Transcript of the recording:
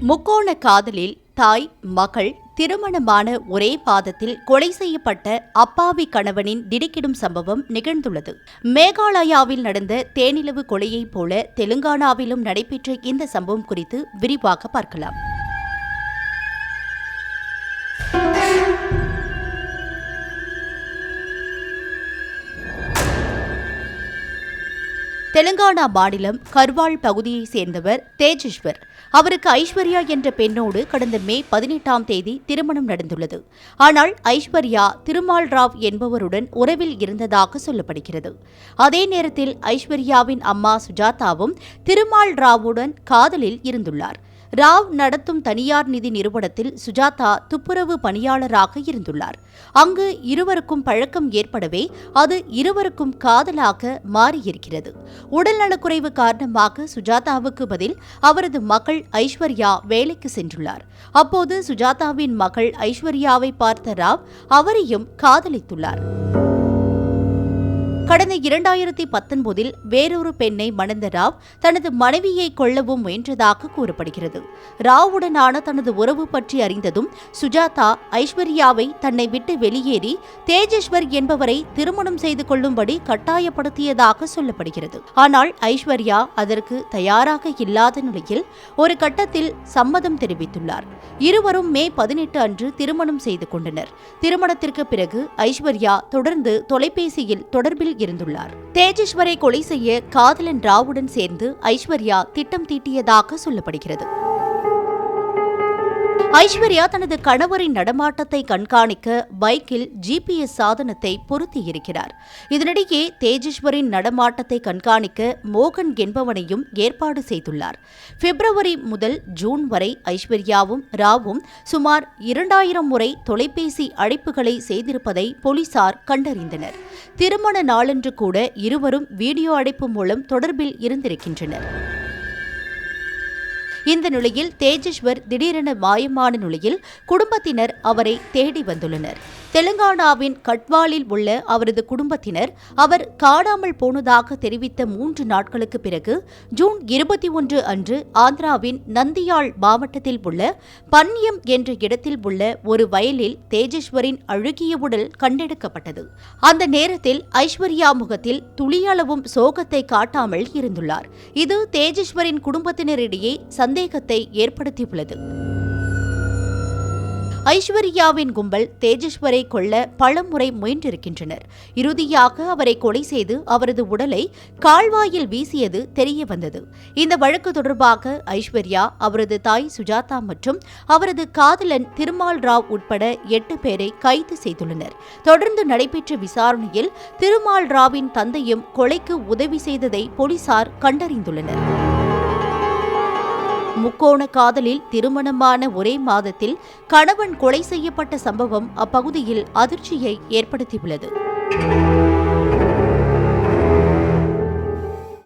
முக்கோண காதலில் தாய் மகள் திருமணமான ஒரே பாதத்தில் கொலை செய்யப்பட்ட அப்பாவி கணவனின் திடுக்கிடும் சம்பவம் நிகழ்ந்துள்ளது. மேகாலயாவில் நடந்த தேனிலவு கொலையைப் போல தெலுங்கானாவிலும் நடைபெற்ற இந்த சம்பவம் குறித்து விரிவாக பார்க்கலாம். தெலுங்கானா மாநிலம் கர்வால் பகுதியைச் சேர்ந்தவர் தேஜேஸ்வர். அவருக்கு ஐஸ்வர்யா என்ற பெண்ணோடு கடந்த மே பதினெட்டாம் தேதி திருமணம் நடந்துள்ளது. ஆனால் ஐஸ்வர்யா திருமால் ராவ் என்பவருடன் உறவில் இருந்ததாக சொல்லப்படுகிறது. அதே நேரத்தில் ஐஸ்வர்யாவின் அம்மா சுஜாதாவும் திருமால் ராவுடன் காதலில் இருந்துள்ளார். ராவ் நடத்தும் தனியார் நிதி நிறுவனத்தில் சுஜாதா துப்புரவு பணியாளராக இருந்துள்ளார். அங்கு இருவருக்கும் பழக்கம் ஏற்படவே அது இருவருக்கும் காதலாக மாறியிருக்கிறது. உடல்நலக்குறைவு காரணமாக சுஜாதாவுக்கு பதில் அவரது மகள் ஐஸ்வர்யா வேலைக்கு சென்றுள்ளார். அப்போது சுஜாதாவின் மகள் ஐஸ்வர்யாவை பார்த்த ராவ் அவரையும் காதலித்துள்ளார். கடந்த இரண்டாயிரத்தி பத்தொன்பதில் வேறொரு பெண்ணை மணந்த ராவ் தனது மனைவியை கொள்ளவும் முயன்றதாக கூறப்படுகிறது. ராவுடனான தனது உறவு பற்றி அறிந்ததும் சுஜாதா ஐஸ்வர்யாவை தன்னை விட்டு வெளியேறி தேஜேஸ்வர் என்பவரை திருமணம் செய்து கொள்ளும்படி கட்டாயப்படுத்தியதாக சொல்லப்படுகிறது. ஆனால் ஐஸ்வர்யா அதற்கு தயாராக இல்லாத நிலையில் ஒரு கட்டத்தில் சம்மதம் தெரிவித்துள்ளார். இருவரும் மே பதினெட்டு அன்று திருமணம் செய்து கொண்டனர். திருமணத்திற்கு பிறகு ஐஸ்வர்யா தொடர்ந்து தொலைபேசியில் தொடர்பில் இருந்துள்ளார். தேஜேஸ்வரை கொலை செய்ய காதலன் ராவுடன் சேர்ந்து ஐஸ்வர்யா திட்டம் தீட்டியதாக சொல்லப்படுகிறது. ஐஸ்வர்யா தனது கணவரின் நடமாட்டத்தை கண்காணிக்க பைக்கில் ஜிபிஎஸ் சாதனத்தை பொருத்தியிருக்கிறார். இதனிடையே தேஜேஸ்வரின் நடமாட்டத்தை கண்காணிக்க மோகன் என்பவனையும் ஏற்பாடு செய்துள்ளார். பிப்ரவரி முதல் ஜூன் வரை ஐஸ்வர்யாவும் ராவும் சுமார் இரண்டாயிரம் முறை தொலைபேசி அழைப்புகளை செய்திருப்பதை போலீசார் கண்டறிந்தனர். திருமண நாளன்று கூட இருவரும் வீடியோ அழைப்பு மூலம் தொடர்பில் இருந்திருக்கின்றனர். இந்த நிலையில் தேஜேஸ்வர் திடீரென மாயமான நிலையில் குடும்பத்தினர் அவரை தேடி வந்துள்ளனர். தெலுங்கானாவின் கட்வாலில் உள்ள அவரது குடும்பத்தினர் அவர் காணாமல் போனதாக தெரிவித்த மூன்று நாட்களுக்கு பிறகு ஜூன் இருபத்தி ஒன்று அன்று ஆந்திராவின் நந்தியாள் மாவட்டத்தில் உள்ள பன்னியம் என்ற இடத்தில் உள்ள ஒரு வயலில் தேஜஸ்வரின் அழுகிய உடல் கண்டெடுக்கப்பட்டது. அந்த நேரத்தில் ஐஸ்வர்யா முகத்தில் துளியளவும் சோகத்தை காட்டாமல் இருந்துள்ளார். இது தேஜஸ்வரின் குடும்பத்தினரிடையே சந்தேகத்தை ஏற்படுத்தியுள்ளது. ஐஸ்வர்யாவின் கும்பல் தேஜஸ்வரை கொல்ல பலமுறை முயன்றிருக்கின்றனர். இறுதியாக அவரை கொலை செய்து அவரது உடலை கால்வாயில் வீசியது தெரிய வந்தது இந்த வழக்கு தொடர்பாக ஐஸ்வர்யா அவரது தாய் சுஜாதா மற்றும் அவரது காதலன் திருமால் ராவ் உட்பட எட்டு பேரை கைது செய்துள்ளனர். தொடர்ந்து நடைபெற்ற விசாரணையில் திருமால் ராவின் தந்தையும் கொலைக்கு உதவி செய்ததை போலீசார் கண்டறிந்துள்ளனர். முக்கோண காதலில் திருமணமான ஒரே மாதத்தில் கணவன் கொலை செய்யப்பட்ட சம்பவம் அப்பகுதியில் அதிர்ச்சியை ஏற்படுத்தியுள்ளது.